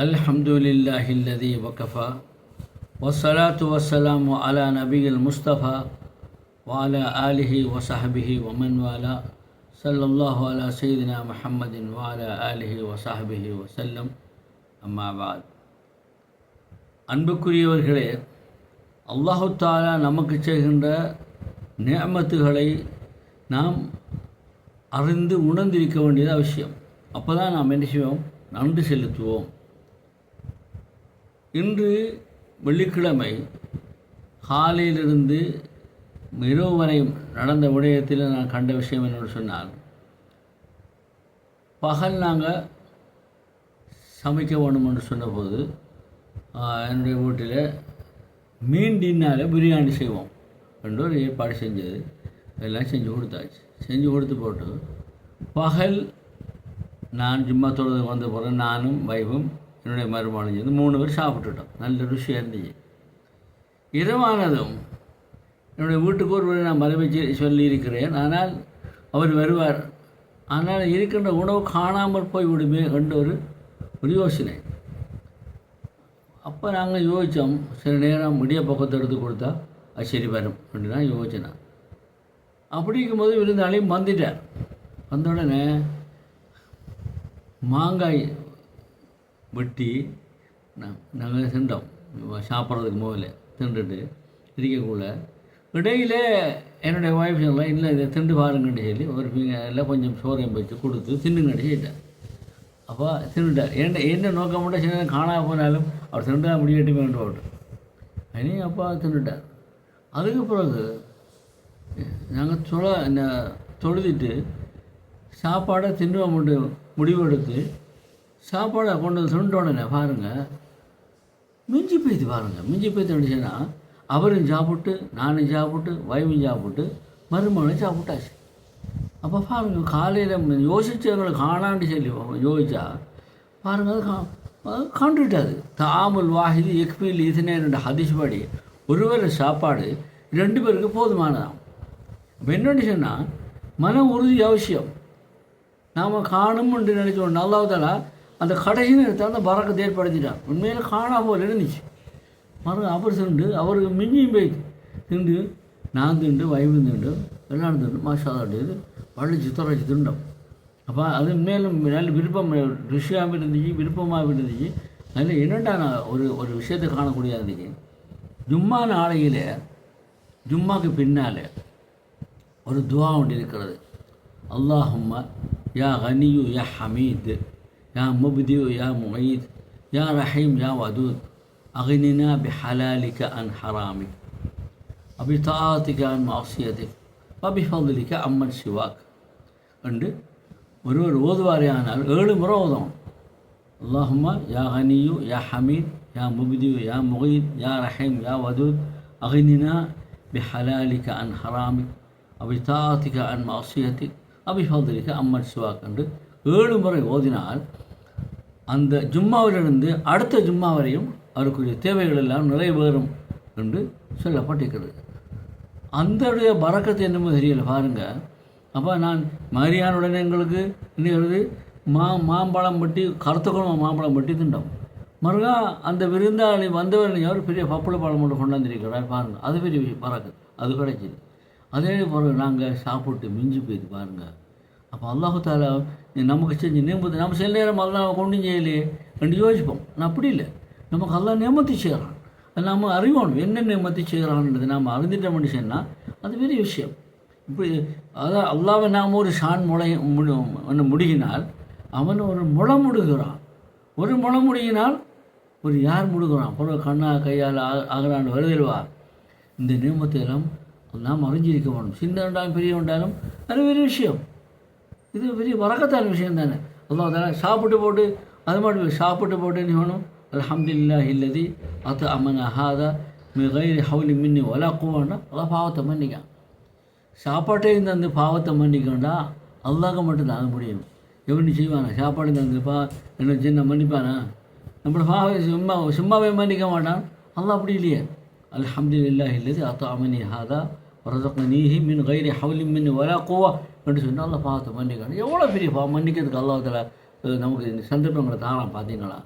الحمد لله الذي وكفى والصلاة والسلام على نبي المصطفى وعلى آله وصحبه ومن والاه صلى الله على سيدنا محمد وعلى آله وصحبه وسلم أما بعد அன்புக்குரியவர்களே அல்லாஹு தாலா நமக்கு செய்கின்ற நியமத்துகளை நாம் அறிந்து உணர்ந்திருக்க வேண்டியது அவசியம் அப்போ தான் நாம் என்ன செய்வோம் நன்றி செலுத்துவோம் இன்று வெள்ளிக்கிழமை காலையிலிருந்து இரவு வரை நடந்த விடயத்தில் நான் கண்ட விஷயம் என்னென்னு சொன்னால் பகல் நாங்கள் சமைக்க வேண்டும் என்று சொன்னபோது என்னுடைய வீட்டில் மீன் டின்னால் பிரியாணி செய்வோம் என்று ஒரு ஏற்பாடு செஞ்சது. எல்லாம் செஞ்சு கொடுத்தாச்சு. செஞ்சு கொடுத்து போட்டு பகல் நான் ஜும்மா தொழுது வந்த பிறகு நானும் வைஃபும் என்னுடைய மருமகளும் சேர்ந்து மூணு பேர் சாப்பிட்டுட்டோம் நல்ல ருசியாக இருந்துச்சு இரவானதும் என்னுடைய வீட்டுக்கு ஒருவர் நான் மறைவச்சு சொல்லியிருக்கிறேன். ஆனால் அவர் வருவார். ஆனால் இருக்கின்ற உணவு காணாமல் போய் விடுமே என்ற ஒரு ஒரு யோசனை. அப்போ நாங்கள் யோசித்தோம் சில நேரம் முடிய பக்கத்தை எடுத்து கொடுத்தா அது சரி வரும் அப்படின்னு தான் யோசனை அப்படி இருக்கும்போது விருந்தாளையும் வந்துட்டார் வந்த உடனே மாங்காய் வெட்டி நாங்கள் திண்டோம் சாப்பிட்றதுக்கு முதல்ல தின்றுட்டு இருக்கக்குள்ள இடையில என்னுடைய ஒய்ஃப் சொல்லலாம் இல்லை இதை திண்டு பாருங்கன்னு சொல்லி ஒரு ஃபிங்கரில் கொஞ்சம் சோறையும் வச்சு கொடுத்து தின்னுங்கன்னு சொல்லிட்டேன் அப்போ தின்னுட்டார். என்ன என்ன நோக்கம் மட்டும் சின்ன காணாம போனாலும் அவர் திண்டா முடியட்டு வேண்டும் அவர் அதே அப்பா தின்னுட்டார். அதுக்கு பிறகு நாங்கள் தொழ என்ன தொழுதிட்டு சாப்பாடை தின்னுவோம் முடிவு முடிவெடுத்து சாப்பாடை கொண்டு வந்து தின்ற உடனே பாருங்கள் மிஞ்சி போய்த்து பாருங்கள் மிஞ்சி போய்த்து நினச்சேன்னா அவரும் சாப்பிட்டு நானும் சாப்பிட்டு வைவும் சாப்பிட்டு மருமகனும் சாப்பிட்டாச்சு. அப்போ பாருங்க காலையில் யோசித்தவங்களை காணாண்டு சொல்லி யோசிச்சா பாருங்கள் அது கா- அது கண்டுட்டாது. தாமுல் வாஹிது எக்மில் இதுனே ரெண்டு படி ஒருவர் சாப்பாடு ரெண்டு பேருக்கு போதுமானதான் அப்போ என்னென்னு சொன்னால் மன உறுதி அவசியம். நாம் காணும் என்று நினைச்சோம் நல்லாவதால அந்த கடைசி நேரத்தை அந்த பறக்கத்தை ஏற்படுத்திட்டான் உண்மையில் காணா போல இருந்துச்சு மறு அவர் சென்று அவருக்கு மிஞ்சியும் போய் திண்டு நான் திண்டு வைவு திண்டு எல்லாம் திண்டு மாஷாதாட்டு பழிச்சு துறைச்சி திண்டோம் அப்போ அது மேலும் நல்ல விருப்பம் ருஷியாகவும் இருந்துச்சு விருப்பமாகவும் இருந்துச்சு. அதில் என்னடா நான் ஒரு ஒரு விஷயத்தை காணக்கூடியதாக இருந்துச்சு ஜும்மா நாளையில் ஜும்மாக்கு பின்னால் ஒரு துவா ஒன்று இருக்கிறது. அல்லாஹும்ம யா கனியு யா ஹமீது. யா முப்தியு யா முயீத் யா ரஹீம் யா வதூத் அகினினா பி ஹலாலிக அன் ஹராமிக் அபி தாத்திக அன் மாசியதிக் அபி ஃபதுலிக்க அம்மன் சிவாக் என்று ஒருவர் ஓதுவாரேயானால் ஏழு முறை ஓதணும் அல்லாஹும்ம யா கனியு யா ஹமீத் யா முப்தியு யா முகீத் யா ரஹீம் யா வதூத் அகினினா பி ஹலாலிக அன் ஹராமிக் அபி தாத்திக அன் மாசியத்திக் அபி ஃபதுலிக்க அம்மன் சிவாக் என்று ஏழு முறை ஓதினால் அந்த ஜும்மாவிலிருந்து அடுத்த ஜும்மா வரையும் அவருக்குரிய தேவைகள் எல்லாம் நிறைவேறும் என்று சொல்லப்பட்டிருக்கிறது. அந்தடைய பறக்கத்தை என்னமோ தெரியல பாருங்கள் அப்போ நான் மரியானுடனே எங்களுக்கு இன்னும் மா மாம்பழம் பட்டி கருத்துக்குளம் மாம்பழம் பட்டி திண்டோம் மறுகா அந்த விருந்தாளி வந்தவர் அவர் பெரிய பப்புள பழம் ஒன்று கொண்டாந்துருக்கிறார் பாருங்கள் அது பெரிய பறக்கு அது கிடைச்சிது. அதே பிறகு நாங்கள் சாப்பிட்டு மிஞ்சி போயிது பாருங்கள் அப்போ அல்லாஹு தாலா நமக்கு செஞ்சு நியமத்து நம்ம சில நேரம் அல்லாஹ் கொண்டும் செய்யலையே ரெண்டு யோசிப்போம். நான் அப்படி இல்லை. நமக்கு அல்லா நியமத்தி செய்கிறான் அது நம்ம அறிவோம். என்ன நியமத்தி செய்கிறான்றது நாம் அறிந்துட்ட மனுஷன்னா அது பெரிய விஷயம். இப்படி அதான் அல்லாவை நாம் ஒரு ஷான் முளை முடி ஒன்று முடுகினால் அவன் ஒரு முளை முடுகிறான். ஒரு முளை முடுகினால் ஒரு யார் முடுகிறான்? பிறகு கண்ணா கையால் ஆகிறான் வருதல்வா? இந்த நியமத்தை எல்லாம் நாம் அறிஞ்சிருக்க வேணும் சின்ன உண்டாலும் பெரிய உண்டாலும் அது பெரிய விஷயம். இது பெரிய வரக்கத்தான விஷயம் தானே. அல்லா தானே சாப்பிட்டு போட்டு அது மாதிரி சாப்பிட்டு போட்டு என்ன வேணும். அல்ஹம்துலில்லா இல்லதி அத்து அம்மன் அஹாதா மி கைரி ஹவுலி மின்னி ஒலா கூவாண்டா அல்லாஹ் பாவத்தை மன்னிக்கான் சாப்பாட்டே தந்து பாவத்தை மன்னிக்கண்டா அல்லாஹ்க்கு மட்டும்தான் அது முடியும். எப்படி செய்வானா? சாப்பாடு தந்துப்பா என்ன சின்ன மன்னிப்பானா? நம்மளை பாவ சும்மா சும்மாவே மன்னிக்க மாட்டான். அல்லாஹ் அப்படி இல்லையே. அல்ஹம்துலில்லா இல்லது அத்து அமனி ஹாதா ரசக்னீஹி மின் கைரி ஹவுலி மின் ஒலா கோவா என்று சொன்னால் அல்லாஹ் பாவத்தை மன்னிக்கணும் எவ்வளோ பெரிய பாவம் மன்னிக்கிறதுக்கு அல்லாத்தில் நமக்கு இந்த சந்தர்ப்பங்களை தாரான் பார்த்தீங்களா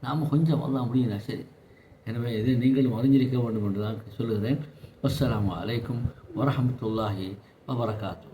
நாம் கொஞ்சம் வரலாம் முடியும்னா சரி எனவே இதை நீங்களும் அறிஞ்சிருக்க வேண்டும் என்று தான் சொல்லுகிறேன் அஸ்லாம் வலைக்கும் வரஹமத்துல்லாஹி வபரகாத்து